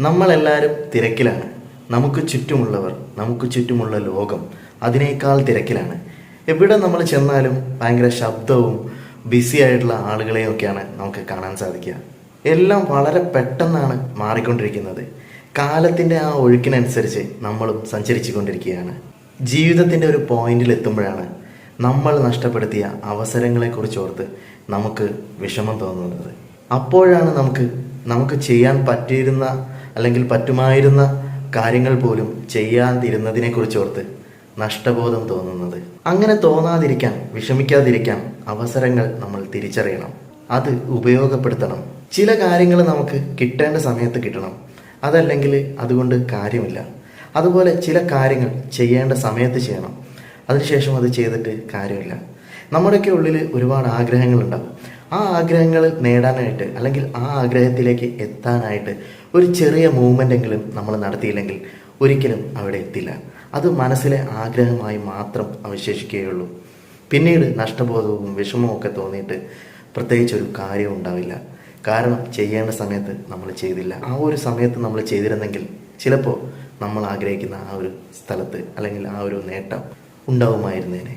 നമ്മളെല്ലാവരും തിരക്കിലാണ്. നമുക്ക് ചുറ്റുമുള്ളവർ നമുക്ക് ചുറ്റുമുള്ള ലോകം അതിനേക്കാൾ തിരക്കിലാണ്. എവിടെ നമ്മൾ ചെന്നാലും ഭയങ്കര ശബ്ദവും ബിസി ആയിട്ടുള്ള ആളുകളെയൊക്കെയാണ് നമുക്ക് കാണാൻ സാധിക്കുക. എല്ലാം വളരെ പെട്ടെന്നാണ് മാറിക്കൊണ്ടിരിക്കുന്നത്. കാലത്തിന്റെ ആ ഒഴുക്കിനനുസരിച്ച് നമ്മളും സഞ്ചരിച്ചു കൊണ്ടിരിക്കുകയാണ് ജീവിതത്തിന്റെ ഒരു പോയിന്റിൽ എത്തുമ്പോഴാണ് നമ്മൾ നഷ്ടപ്പെടുത്തിയ അവസരങ്ങളെക്കുറിച്ച് ഓർത്ത് നമുക്ക് വിഷമം തോന്നുന്നത്. അപ്പോഴാണ് നമുക്ക് നമുക്ക് ചെയ്യാൻ പറ്റിയിരുന്ന അല്ലെങ്കിൽ പറ്റുമായിരുന്ന കാര്യങ്ങൾ പോലും ചെയ്യാതിരുന്നതിനെ കുറിച്ച് ഓർത്ത് നഷ്ടബോധം തോന്നുന്നത്. അങ്ങനെ തോന്നാതിരിക്കാൻ വിഷമിക്കാതിരിക്കാൻ അവസരങ്ങൾ നമ്മൾ തിരിച്ചറിയണം. അത് ഉപയോഗപ്പെടുത്തണം. ചില കാര്യങ്ങൾ നമുക്ക് കിട്ടേണ്ട സമയത്ത് കിട്ടണം. അതല്ലെങ്കിൽ അതുകൊണ്ട് കാര്യമില്ല. അതുപോലെ ചില കാര്യങ്ങൾ ചെയ്യേണ്ട സമയത്ത് ചെയ്യണം. അതിനുശേഷം അത് ചെയ്തിട്ട് കാര്യമില്ല. നമ്മുടെയൊക്കെ ഉള്ളിൽ ഒരുപാട് ആഗ്രഹങ്ങളുണ്ടാവും. ആ ആഗ്രഹങ്ങൾ നേടാനായിട്ട് അല്ലെങ്കിൽ ആ ആഗ്രഹത്തിലേക്ക് എത്താനായിട്ട് ഒരു ചെറിയ മൂവ്മെന്റ് എങ്കിലും നമ്മൾ നടത്തിയില്ലെങ്കിൽ ഒരിക്കലും അവിടെ എത്തില്ല. അത് മനസ്സിലെ ആഗ്രഹമായി മാത്രം അവശേഷിക്കുകയുള്ളൂ. പിന്നീട് നഷ്ടബോധവും വിഷമവും ഒക്കെ തോന്നിയിട്ട് പ്രത്യേകിച്ച് ഒരു കാര്യവും ഉണ്ടാവില്ല. കാരണം ചെയ്യേണ്ട സമയത്ത് നമ്മൾ ചെയ്തില്ല. ആ ഒരു സമയത്ത് നമ്മൾ ചെയ്തിരുന്നെങ്കിൽ ചിലപ്പോൾ നമ്മൾ ആഗ്രഹിക്കുന്ന ആ ഒരു സ്ഥലത്ത് അല്ലെങ്കിൽ ആ ഒരു നേട്ടം ഉണ്ടാവുമായിരുന്നേനെ.